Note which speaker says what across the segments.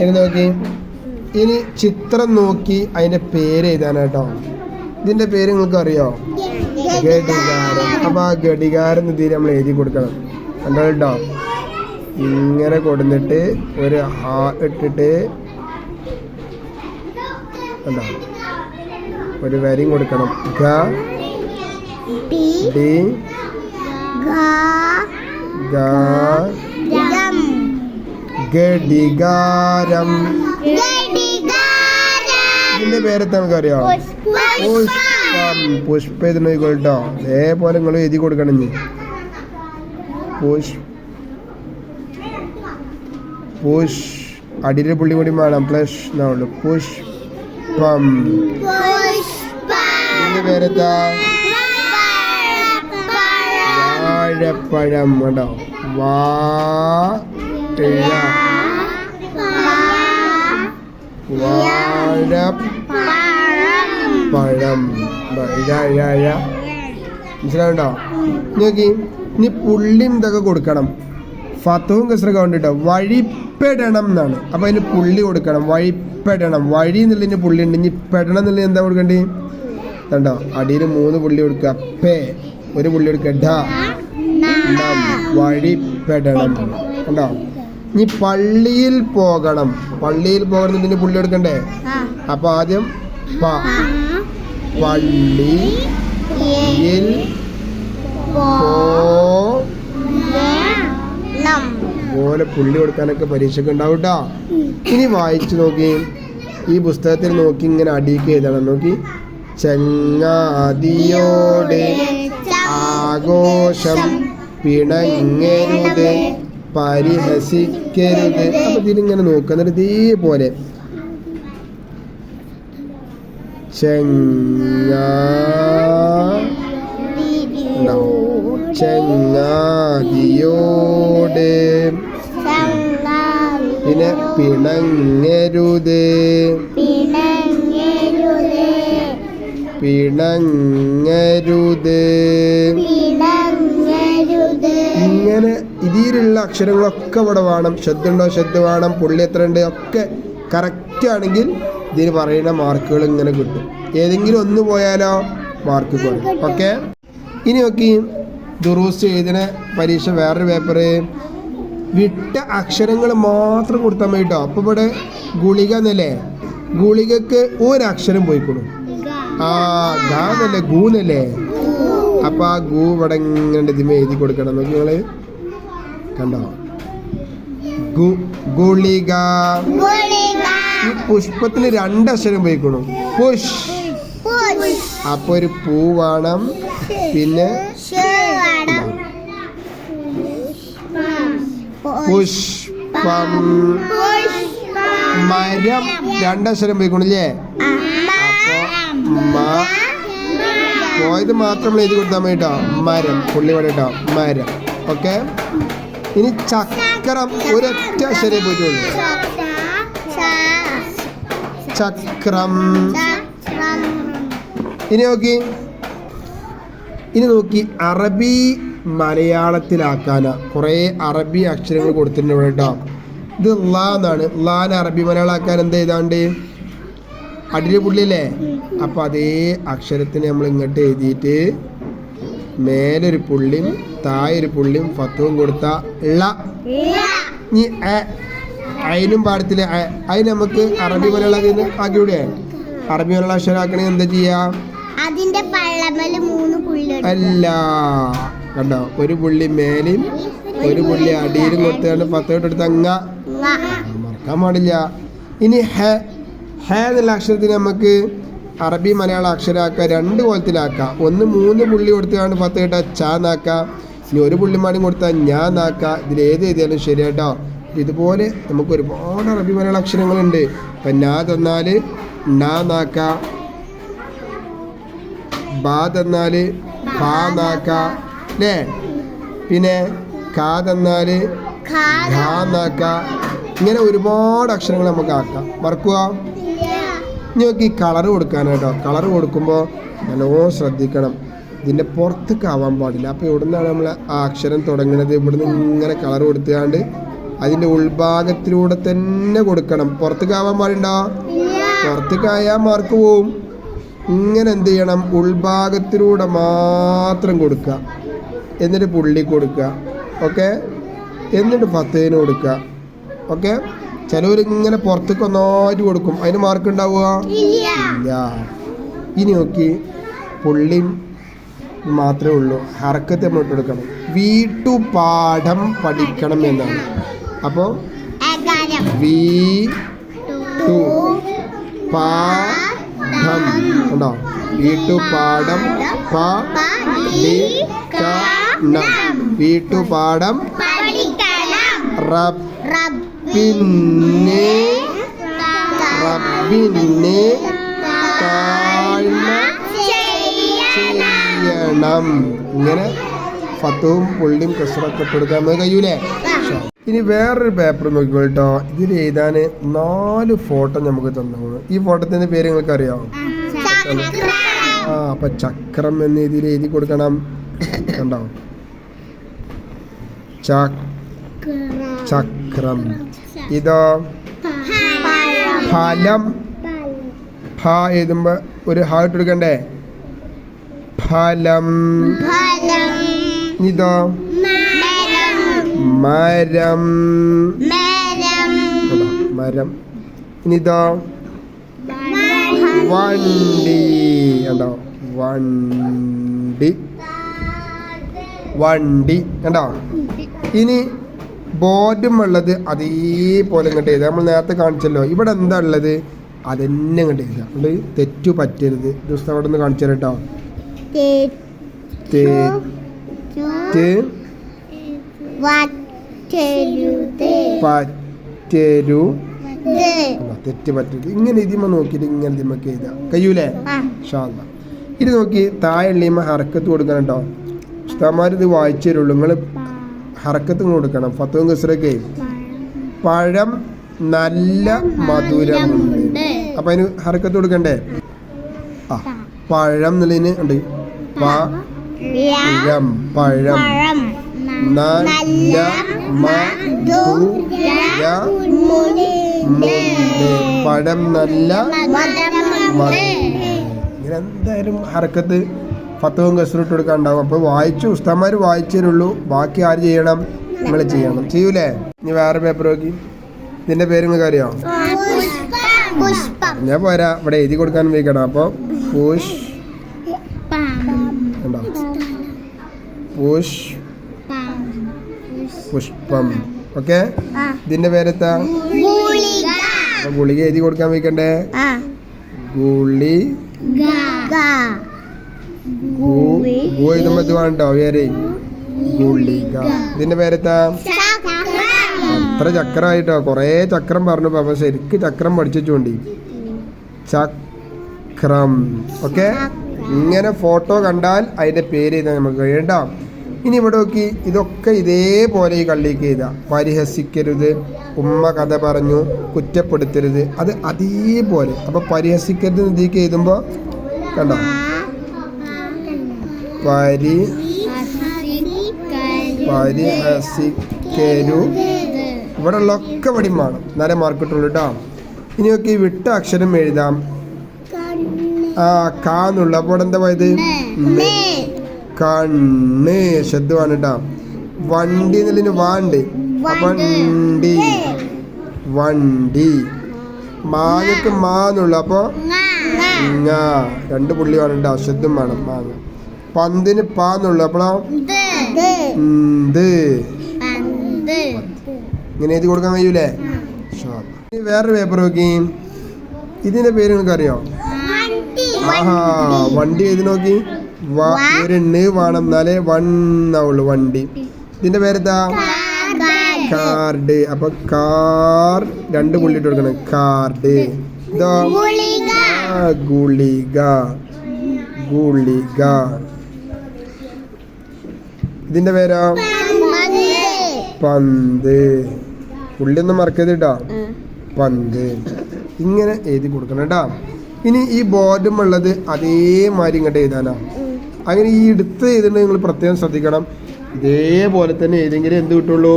Speaker 1: ഇനി നോക്കി. ഇനി ചിത്രം നോക്കി അതിന്റെ പേര് എഴുതാനാട്ടോ. ഇതിന്റെ പേര് നിങ്ങൾക്ക് അറിയോ? ഘടികാരം. അപ്പൊ ആ ഘടികാരം ഇതിൽ നമ്മൾ എഴുതി കൊടുക്കണം. കണ്ടോ കേട്ടോ? ഇങ്ങനെ കൊടുന്നിട്ട് ഒരു ഹാ ഇട്ടിട്ട് കണ്ടോ? ഒരു വരിയും കൊടുക്കണം. ഗ ഡി
Speaker 2: ഗം
Speaker 1: ഘടികാരം ഇതിന്റെ പേരെത്താ നമുക്കറിയോ പുഷ്പം. പുഷ്പ. ഇതിന് കേട്ടോ അതേപോലെ നിങ്ങൾ എഴുതി കൊടുക്കണം ഇനി. പുഷ്. പുഷ്. അടിയിൽ പുള്ളി കൂടി വേണം പ്ലസ് എന്നാവുള്ളൂ പുഷ്പം. ഇതിന്റെ പേരെത്താ വാഴപ്പഴം. കേട്ടോ വാഴ വഴ മനസ്സിലാവുണ്ടോ നോക്കി ഇനി പുള്ളിയും ഇതൊക്കെ കൊടുക്കണം. ഫത്തവും കസറൊക്കെ കൊണ്ടിട്ടോ? വഴിപ്പെടണം എന്നാണ്. അപ്പൊ അതിന് പുള്ളി കൊടുക്കണം. വഴിപ്പെടണം. വഴി എന്നുള്ളതിന് പുള്ളി ഉണ്ട് ഇനി പെടണം എന്നുള്ളത് എന്താ കൊടുക്കണ്ടേ? കണ്ടോ? അടിയിൽ മൂന്ന് പുള്ളി കൊടുക്കുക. അപ്പേ ഒരു പുള്ളി കൊടുക്കുക. വഴിപ്പെടണം. കണ്ടോ? ഇനി പള്ളിയിൽ പോകണം. പള്ളിയിൽ പോകണം ഇതിന് പുള്ളി എടുക്കണ്ടേ? അപ്പൊ ആദ്യം പള്ളി പോലെ പുള്ളി കൊടുക്കാനൊക്കെ പരീക്ഷയ്ക്ക് ഉണ്ടാവും കേട്ടോ ഇനി വായിച്ചു നോക്കി. ഈ പുസ്തകത്തിൽ നോക്കി ഇങ്ങനെ അടിയിക്ക് എഴുതണം. നോക്കി. ചങ്ങാതിയോടെ ആഘോഷം പിണങ്ങരുത്. പരിഹസിക്കരുത്. അപ്പൊ ഇതിലിങ്ങനെ നോക്കുക എന്നിട്ട് ഇതേപോലെ. ചെങ്ങാ. ചങ്ങാതിയോട് പിന്നെ പിണങ്ങരുത്. പിണങ്ങരുത്. ഇങ്ങനെ ഇതിലുള്ള അക്ഷരങ്ങളൊക്കെ ഇവിടെ വേണം. ശബ്ദമുണ്ടോ? ശ്രദ്ധ വേണം. പുള്ളി എത്ര ഉണ്ട് ഒക്കെ കറക്റ്റ് ആണെങ്കിൽ ഇതിന് പറയുന്ന മാർക്കുകൾ ഇങ്ങനെ കിട്ടും. ഏതെങ്കിലും ഒന്ന് പോയാലോ മാർക്ക് കുറയും ഓക്കെ ഇനി നോക്കി. ദുറൂസ് എഴുതിന പരീക്ഷ വേറൊരു പേപ്പർ വിട്ട അക്ഷരങ്ങൾ മാത്രം കൊടുത്താൽ മതി കേട്ടോ അപ്പോൾ ഇവിടെ ഗുളിക എന്നല്ലേ? ഗുളികക്ക് ഒരക്ഷരം പോയിക്കൊടും ആ ഗാന്നല്ലേ ഗൂന്നല്ലേ അപ്പം ആ ഗൂ ഇവിടെ ഇങ്ങനെ ഇതിമേ എഴുതി കൊടുക്കണം. നോക്കി നിങ്ങൾ. കണ്ടോ? ഗുളിക. പുഷ്പത്തിന് രണ്ടക്ഷരം പോയിക്കണു പുഷ്. അപ്പൊ ഒരു പൂ വേണം. പിന്നെ പുഷ്പം. മരം രണ്ടക്ഷരം പോയിക്കണില്ലേ മ പോയത് മാത്രം എഴുതി കൊടുത്താൽ മതി കേട്ടോ മരം. പുള്ളി ഇവിടെ കേട്ടോ മരം. ഓക്കെ? ഇനി ചക്രം ഒരൊറ്റ അക്ഷരേ പോയിട്ടുള്ളൂ ചക്രം. ഇനി നോക്കി. ഇനി നോക്കി അറബി മലയാളത്തിലാക്കാന. കുറേ അറബി അക്ഷരങ്ങൾ കൊടുത്തിട്ടുണ്ട് ഇവിടെ കേട്ടോ. ഇത് ലാ എന്നാണ്. ലാൻ അറബി മലയാളാക്കാൻ എന്താ ചെയ്താണ്ട്? അടിയിൽ പുള്ളിയല്ലേ അപ്പൊ അതേ അക്ഷരത്തിന് നമ്മൾ ഇങ്ങോട്ട് എഴുതിയിട്ട് മേലൊരു പുള്ളിയും തായൊരു പുള്ളിയും ഫത്തുവും കൊടുത്ത ഇള്ള ഇനി അ അതിനും പാടത്തില്ല അയിന് നമുക്ക് അറബി മലയാളം ആക്കിയൂടെ അറബി മലയാള അക്ഷരാക്കണേ എന്താ ചെയ്യാ?
Speaker 2: അതിന്റെ
Speaker 1: അല്ല. കണ്ടോ? ഒരു പുള്ളി മേലെയും ഒരു പുള്ളി അടിയിലും കൊടുത്തുകൊണ്ട് പത്തോട്ട് എടുത്ത് അങ്ങ മറക്കാൻ പാടില്ല. ഇനി ഹെ. ഹെ എന്നുള്ള അക്ഷരത്തിന് നമുക്ക് അറബി മലയാള അക്ഷരാക്കുക രണ്ട് കോലത്തിലാക്കാം ഒന്ന് മൂന്ന് പുള്ളി കൊടുത്തുകൊണ്ട് പത്ത് കേട്ടാ ചാ നാക്കുക ഇനി ഒരു പുള്ളിമാണി കൊടുത്താൽ ഞാൻ നാക്കുക ഇതിൽ ഏത് എഴുതിയാലും ശരി കേട്ടോ ഇതുപോലെ നമുക്ക് ഒരുപാട് അറബി മലയാള അക്ഷരങ്ങളുണ്ട്. ഇപ്പം നാ തന്നാൽ നാ നാക്ക. ബാ തന്നാൽ ബാ നാക്ക. അല്ലേ പിന്നെ കാ തന്നാൽ ഖാ നാക്ക. ഇങ്ങനെ ഒരുപാട് അക്ഷരങ്ങൾ നമുക്ക് ആക്കാം. മറക്കുക ഇനി നോക്കി കളർ കൊടുക്കാനാട്ടോ കളർ കൊടുക്കുമ്പോൾ നല്ലോണം ശ്രദ്ധിക്കണം. ഇതിന്റെ പുറത്തേക്ക് ആവാൻ പാടില്ല. അപ്പോൾ ഇവിടുന്നാണ് നമ്മൾ ആ അക്ഷരം തുടങ്ങുന്നത് ഇവിടുന്ന് ഇങ്ങനെ കളർ കൊടുത്തുകൊണ്ട് അതിന്റെ ഉൾഭാഗത്തിലൂടെ തന്നെ കൊടുക്കണം. പുറത്തേക്ക് ആവാൻ പാടുണ്ടോ പുറത്തേക്ക് ആയാൽ മാർക്ക് പോവും. ഇങ്ങനെ എന്ത് ചെയ്യണം? ഉൾഭാഗത്തിലൂടെ മാത്രം കൊടുക്കുക. എന്നിട്ട് പുള്ളി കൊടുക്കുക. ഓക്കെ? എന്നിട്ട് പത്തേന് കൊടുക്കുക. ഓക്കെ? ചിലവർ ഇങ്ങനെ പുറത്തേക്ക് ഒന്നായിട്ട് കൊടുക്കും. അതിന് മാർക്ക് ഉണ്ടാവുക? ഇല്ല. ഇനി നോക്കി. പുള്ളിയും മാത്രമേ ഉള്ളൂ. ഹറക്കത്തെ നമ്മൾ ഇട്ട് കൊടുക്കണം. വീട്ടുപാഠം പഠിക്കണം എന്നാണ്. അപ്പോൾ
Speaker 2: എകാരം
Speaker 1: വീ
Speaker 2: ടു
Speaker 1: പാഠം ഉണ്ടോ വീട്ടുപാഠം പഠിക്കണം. വീട്ടുപാഠം
Speaker 2: പഠിക്കണം
Speaker 1: റബ്ബിനെ റബ്ബിനെ താഴ്മ ചെയ്യണം. ഇങ്ങനെ ഫത്തവും പുള്ളിയും കസറൊക്കെ കൊടുക്കാൻ നമുക്ക് കഴിയൂലേ? ഇനി വേറൊരു പേപ്പർ നോക്കിക്കോട്ടോ ഇതിൽ എഴുതാൻ നാല് ഫോട്ടോ നമുക്ക് തന്നു. ഈ ഫോട്ടോത്തിന്റെ പേര് നിങ്ങൾക്ക് അറിയാമോ ആ അപ്പൊ ചക്രം എന്ന് ഇതിൽ എഴുതി കൊടുക്കണം. കണ്ടോ? ച- ചക്രം. ഇതോ? ഫലം. ഫ എഴുതുമ്പോ ഒരു ഹാ ഇട്ടെടുക്കണ്ടേ? ഫലം. ഇതോ?
Speaker 2: മരം.
Speaker 1: മരം. ഇതോ വണ്ടി. കണ്ടോ? വണ്ടി. വണ്ടി. കണ്ടോ? ഇനി ബോർഡും ഉള്ളത് അതേപോലെ ഇങ്ങോട്ട് എഴുതുക നമ്മൾ നേരത്തെ കാണിച്ചല്ലോ. ഇവിടെ എന്താ ഉള്ളത്? അതന്നെ ഇങ്ങോട്ട് എഴുതുക അതുകൊണ്ട് തെറ്റു പറ്റരുത്. ദിവസം അവിടെ നിന്ന് കാണിച്ചു കേട്ടോ. പറ്റരു? തെറ്റ് പറ്റരുത്. ഇങ്ങനെ ഇതിമ നോക്കിയിട്ട് ഇങ്ങനെ ഇതിമൊക്കെ എഴുതാം. കഴിയൂലേ? ഇത് നോക്കി താഴെള്ളിയമ്മ ഹറക്കത്ത് കൊടുക്കണം കേട്ടോ. ഉസ്താമാർ ഇത് വായിച്ചു തരുള്ളൂ നിങ്ങൾ ഹറക്കത്ത് കൊടുക്കണം. ഫത്തും കസറൊക്കെ പഴം നല്ല മധുരമുണ്ട്. അപ്പൊ അതിന് ഹറക്കത്ത് കൊടുക്കണ്ടേ? ആ പഴം എന്നുള്ളതിന് ഉണ്ട്. പഴം പഴം
Speaker 2: പഴം.
Speaker 1: നല്ല പഴം നല്ല മധുരം ഇങ്ങനെ എന്തായാലും ഹറക്കത്ത് ഫത്തവും കസറിട്ട് കൊടുക്കാൻ ഉണ്ടാവും അപ്പോൾ വായിച്ചു ഉസ്താമാർ വായിച്ചു തരുള്ളൂ ബാക്കി ആര് ചെയ്യണം? നിങ്ങൾ ചെയ്യണം. ചെയ്യൂലേ? നീ വേറെ പേപ്പർ നോക്കി. നിന്റെ പേര് നിങ്ങൾക്ക് അറിയോ? ഞാൻ പോരാ. ഇവിടെ എഴുതി കൊടുക്കാൻ ഉപയോഗിക്കണം. അപ്പോൾ പുഷ്. ഉണ്ടോ പുഷ്. പുഷ്പം. ഓക്കെ? ഇതിന്റെ പേരെത്താ
Speaker 2: ഗുളിക.
Speaker 1: എഴുതി കൊടുക്കാൻ വയ്ക്കണ്ടേ ഗുളി ഗു എഴുതുമ്പോ ഇത് ഗുളിക. ഇതിന്റെ പേരെത്താ അത്ര ചക്രമായിട്ടോ? കൊറേ ചക്രം പറഞ്ഞു അപ്പൊ ശരിക്ക് ചക്രം പഠിച്ചിട്ടുണ്ട്. ചക്രം. ഓക്കെ? ഇങ്ങനെ ഫോട്ടോ കണ്ടാൽ അതിന്റെ പേര് എഴുതാൻ നമുക്ക് കഴിയണ്ട. ഇനി ഇവിടെ നോക്കി ഇതൊക്കെ ഇതേപോലെ ഈ കള്ളിക്ക് എഴുതാം. പരിഹസിക്കരുത്. ഉമ്മ കഥ പറഞ്ഞു കുറ്റപ്പെടുത്തരുത്. അത് അതേപോലെ. അപ്പൊ പരിഹസിക്കരുത് ഇതിലേക്ക് എഴുതുമ്പോ കണ്ടോ? പരി പരിഹസിക്കരു ഇവിടെ ഉള്ളൊക്കെ പടിമാണ് എന്നാലേ മാർക്ക് കിട്ടുള്ളൂ കേട്ടോ ഇനി നോക്കി വിട്ട അക്ഷരം എഴുതാം. ആ കാന്നുള്ള അപ്പോൾ എന്താ പോയത്? കണ്ണ് ശബ്ദമാണ് കേട്ടോ വണ്ടി എന്നുള്ളതിന് വാണ്ട് വണ്ടി. വണ്ടി. മാങ്ങക്ക് മാന്നുള്ള അപ്പോൾ രണ്ട് പുള്ളി വേണം കേട്ടോ ശബ്ദം വേണം മാങ്ങ. പന്തിന് പാന്നുള്ള അപ്പോഴോ എന്ത് ഇങ്ങനെ എഴുതി കൊടുക്കാൻ കഴിയൂലേ? ഇനി വേറൊരു പേപ്പർ നോക്കി. ഇതിന്റെ പേര് നിങ്ങൾക്ക് അറിയോ ആഹാ വണ്ടി എഴുതി നോക്കി? വ- ഒരു ണ് വേണം എന്നാലേ വണ്ണാവുള്ളൂ വണ്ടി. ഇതിന്റെ പേരെന്താ? കാർഡ്. അപ്പൊ കാർ രണ്ട് പുള്ളി ഇട്ട് കൊടുക്കണം. കാർഡ്. ഇതോ? ഗുളിക. ഗുളിക. ഇതിന്റെ പേരാ? പന്ത്. പുള്ളിയൊന്നും മറക്കരുത് കേട്ടോ പന്ത്. ഇങ്ങനെ എഴുതി കൊടുക്കണം കേട്ടോ ഇനി ഈ ബോർഡും ഉള്ളത് അതേമാതിരി ഇങ്ങോട്ട് എഴുതാനാ. അങ്ങനെ ഈ എടുത്ത് എഴുതുന്നത് നിങ്ങൾ പ്രത്യേകം ശ്രദ്ധിക്കണം. ഇതേപോലെ തന്നെ ഏതെങ്കിലും എന്ത് കിട്ടുള്ളൂ?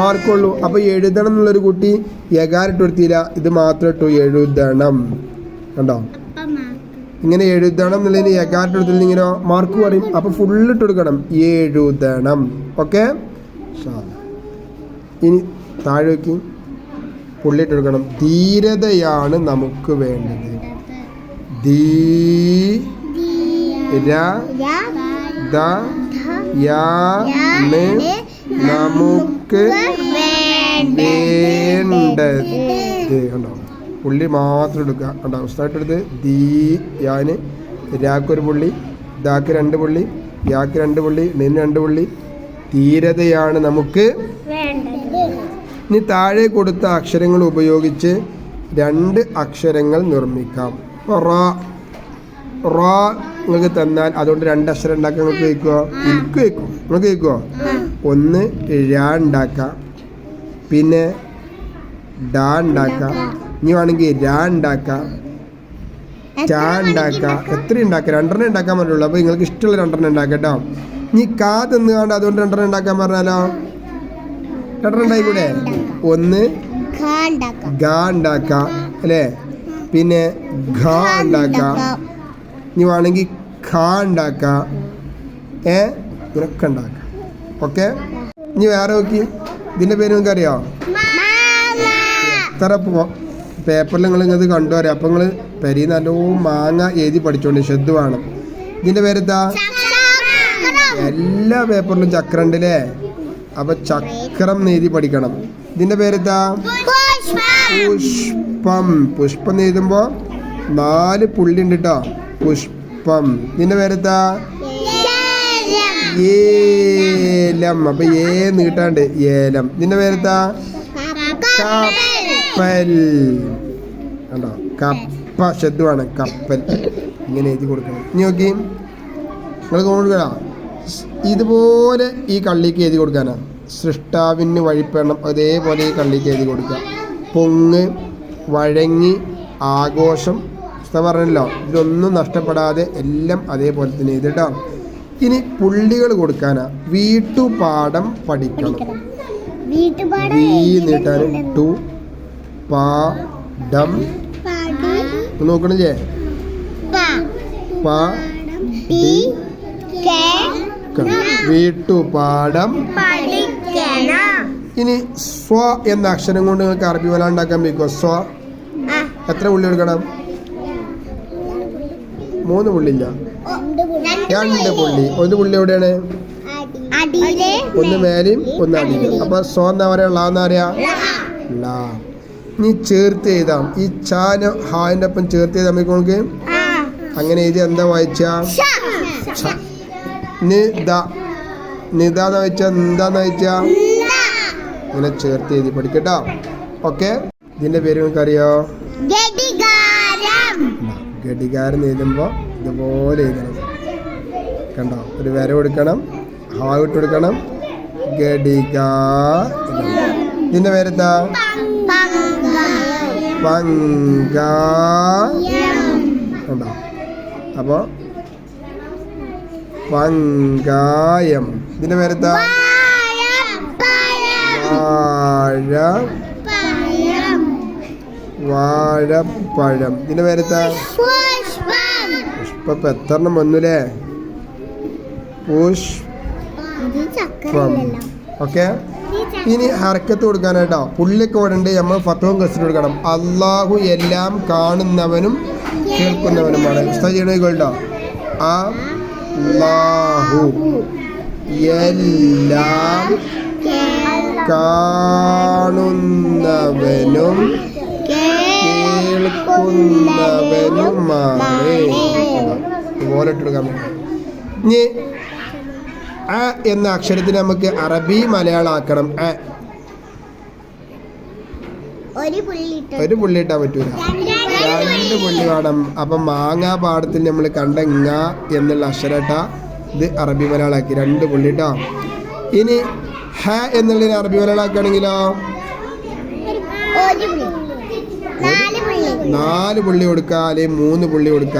Speaker 1: മാർക്കുള്ളൂ അപ്പോൾ എഴുതണം എന്നുള്ളൊരു കുട്ടി യകാരിട്ട് കൊടുത്തില്ല ഇത് മാത്രം ഇട്ടു എഴുതണം. കണ്ടോ? ഇങ്ങനെ എഴുതണം എന്നുള്ളതിന് കൊടുത്തില്ല ഇങ്ങനെ മാർക്ക് പറയും. അപ്പോൾ ഫുള്ള് ഇട്ട് കൊടുക്കണം. എഴുതണം. ഓക്കെ ഇനി താഴെ വയ്ക്കും പുള്ളിട്ട് കൊടുക്കണം. ധീരതയാണ് നമുക്ക് വേണ്ടത്. ധീര ദ യാണ് നമുക്ക് വേണ്ടത്. കണ്ടോ? പുള്ളി മാത്രം എടുക്കുക. കണ്ട? ഉസ്താദായിട്ടെടുത്ത് ദീ യാന് ഒരു പുള്ളി ദാക്ക് രണ്ട് പുള്ളി യാക്ക് രണ്ട് പുള്ളി നിന്ന് രണ്ട് പുള്ളി. ധീരതയാണ് നമുക്ക് ഇനി താഴെ കൊടുത്ത അക്ഷരങ്ങൾ ഉപയോഗിച്ച് രണ്ട് അക്ഷരങ്ങൾ നിർമ്മിക്കാം. റോ റ റ നിങ്ങൾക്ക് തന്നാൽ അതുകൊണ്ട് രണ്ട് അക്ഷരം ഉണ്ടാക്കാൻ നിങ്ങൾക്ക് കേൾക്കുമോ എനിക്ക് കേൾക്കും. നിങ്ങൾക്ക് കേൾക്കുമോ ഒന്ന് ഴ ഉണ്ടാക്കാം. പിന്നെ ഡ ഉണ്ടാക്കാം. ഇനി വേണമെങ്കിൽ ര ഉണ്ടാക്കാം ച ഉണ്ടാക്കാം എത്ര ഉണ്ടാക്കാം രണ്ടെണ്ണം ഉണ്ടാക്കാൻ പറ്റുള്ളൂ. അപ്പോൾ നിങ്ങൾക്ക് ഇഷ്ടമുള്ള രണ്ടെണ്ണം ഉണ്ടാക്കാം കേട്ടോ. ഇനി കാ തിന്നുകാണ്ട് അതുകൊണ്ട് രണ്ടെണ്ണം ഉണ്ടാക്കാൻ പറഞ്ഞാലോ? രണ്ടെണ്ണം ഉണ്ടായിക്കൂടെ ഒന്ന് ഗ ഉണ്ടാക്കാം അല്ലേ? പിന്നെ ഖാ ഉണ്ടാക്കാം ഇനി വേണമെങ്കിൽ ഖാ ഉണ്ടാക്കാം ഏ? ഇതൊക്കെ ഉണ്ടാക്കാം ഓക്കെ? ഇനി വേറെ നോക്കി. ഇതിന്റെ പേര് നിങ്ങൾക്ക് അറിയോ എത്ര പേപ്പറിൽ നിങ്ങൾ ഇങ്ങത് കണ്ടുവരാം അപ്പം നിങ്ങൾ പെരി നല്ലോ മാങ്ങ എഴുതി പഠിച്ചോണ്ട് ശ്രദ്ധ വേണം. ഇതിന്റെ പേരെന്താ? എല്ലാ പേപ്പറിലും ചക്രം ഉണ്ട് അല്ലേ അപ്പം ചക്രം എഴുതി പഠിക്കണം. ഇതിന്റെ പേരെന്താ? പുഷ്പം. പുഷ്പം എഴുതുമ്പോൾ നാല് പുള്ളി ഉണ്ട് കേട്ടോ പുഷ്പം. ഇതിന്റെ പേരെന്താ? ഏലം. അപ്പൊ ഏ നീട്ടാണ്ട് ഏലം. ഇതിന്റെ പേരെന്താ? കപ്പൽ. കണ്ടോ? കപ്പ ശബ്ദമാണ് കപ്പൽ. ഇങ്ങനെ എഴുതി കൊടുക്കണം. ഇനി നോക്കി. നിങ്ങൾ കൊടുക്കണ ഇതുപോലെ ഈ കള്ളിക്ക് എഴുതി കൊടുക്കാനാ. സൃഷ്ടാവിന് വഴിപ്പെടണം. അതേപോലെ ഈ കള്ളിക്ക് എഴുതി കൊടുക്കുക. പൊങ്ങ് വഴങ്ങി ആഘോഷം. പറഞ്ഞല്ലോ. ഇതൊന്നും നഷ്ടപ്പെടാതെ എല്ലാം അതേപോലെ തന്നെ എഴുതിട്ടാണ് ഇനി പുള്ളികൾ കൊടുക്കാനാ. വീട്ടുപാഠം പഠിക്കണം. വീ നീട്ടാനും ടു പാഠം. നോക്കണില്ലേ? വീട്ടുപാഠം. ഇനി സ്വ എന്ന അക്ഷരം കൊണ്ട് നിങ്ങൾക്ക് അറബി വല ഉണ്ടാക്കാൻ പറ്റുമോ സ്വ. എത്ര ഉള്ളി എടുക്കണം? മൂന്ന് പുള്ളില്ല രണ്ട് പുള്ളി. ഒന്ന് പുള്ളി എവിടെയാണ്? ഒന്ന് മേലെയും ഒന്ന് അടിയിലും അപ്പൊ സ്വ എന്താ പറയാ? ലാ എന്നാ പറയാ? ഇനി ചേർത്ത് എഴുതാം. ഈ ചാന ഹാന്റെ ഒപ്പം ചേർത്ത് എഴുതാൻ നമുക്ക് അങ്ങനെ എഴുതി എന്താ വായിച്ച? നിതാന്ന് വെച്ച എന്താന്ന് വെച്ച ഇങ്ങനെ ചേർത്ത് എഴുതി പഠിക്കട്ടോ. ഓക്കെ? ഇതിന്റെ പേര് നിങ്ങൾക്ക് അറിയോ ഘടികാരം എഴുതുമ്പോൾ ഇതുപോലെ എഴുതണം. കണ്ടോ? ഒരു വര കൊടുക്കണം. ഹാ ഇട്ട് കൊടുക്കണം. ഘടികാ ഇതിന്റെ പേരെന്താ? പങ്കാ. ഉണ്ടോ അപ്പോൾ പങ്കായം. ഇതിന്റെ പേരെന്താ? വാഴ. വാഴപ്പഴം. ഇതിന്റെ പേരെന്താ?
Speaker 2: പുഷ്പം.
Speaker 1: എത്രണ്ണം വന്നുല്ലേ പുഷ്പം. ഓക്കെ? ഇനി ഹർക്കത്ത് കൊടുക്കാനായിട്ടോ. പുള്ളിയൊക്കെ ഓടണ്ട് നമ്മൾ ഫത്തവും കസിന് കൊടുക്കണം. അള്ളാഹു എല്ലാം കാണുന്നവനും കേൾക്കുന്നവനുമാണ്. ചെയ്യണ അള്ളാഹു എല്ലാം കാണുന്നവനും കേൾക്കുന്നവനുമാണ്. ഓരോട്ടെടുക്കാൻ ഇനി അ എന്ന അക്ഷരത്തിന് നമുക്ക് അറബി മലയാളാക്കണം. അ
Speaker 2: ഒരു
Speaker 1: പുള്ളി ഇട്ടാൻ പറ്റൂല. രണ്ട് പുള്ളി വേണം. അപ്പം മാങ്ങാ പാടത്തിൽ നമ്മൾ കണ്ട ഇങ്ങ എന്നുള്ള അക്ഷരട്ട ഇത് അറബി മലയാളാക്കി. രണ്ട് പുള്ളി ഇട്ടാ ഇനി ഹ എന്നുള്ളതിന് അറബി
Speaker 2: മലയാളാക്കാണെങ്കിലോ നാല് പുള്ളി.
Speaker 1: നാല് അല്ലെ കൊടുക്കുക അല്ലെങ്കിൽ മൂന്ന് പുള്ളി കൊടുക്ക.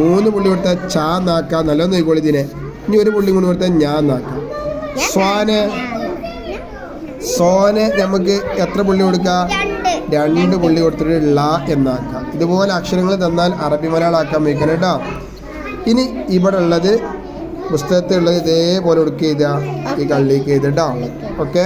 Speaker 1: മൂന്ന് പുള്ളി കൊടുത്താൽ ചാ നാക്ക. നല്ലോന്ന് ഇതിനെ. ഇനി ഒരു പുള്ളി കൂടി കൊടുത്താൽ ഞാൻ നാക്കാം സ്വാന് സോനെ നമുക്ക് എത്ര പുള്ളി കൊടുക്കാം?
Speaker 2: രണ്ട്
Speaker 1: പുള്ളി കൊടുത്തിട്ട് ള എന്നാക്കാം. ഇതുപോലെ അക്ഷരങ്ങൾ തന്നാൽ അറബി മലയാളാക്കാൻ വയ്ക്കണം കേട്ടോ. ഇനി ഇവിടെ ഉള്ളത് പുസ്തകത്തിൽ ഉള്ളത് ഇതേപോലെ കൊടുക്കുക ഈ കള്ളിക്ക് ചെയ്തിട്ടോ ഓക്കെ?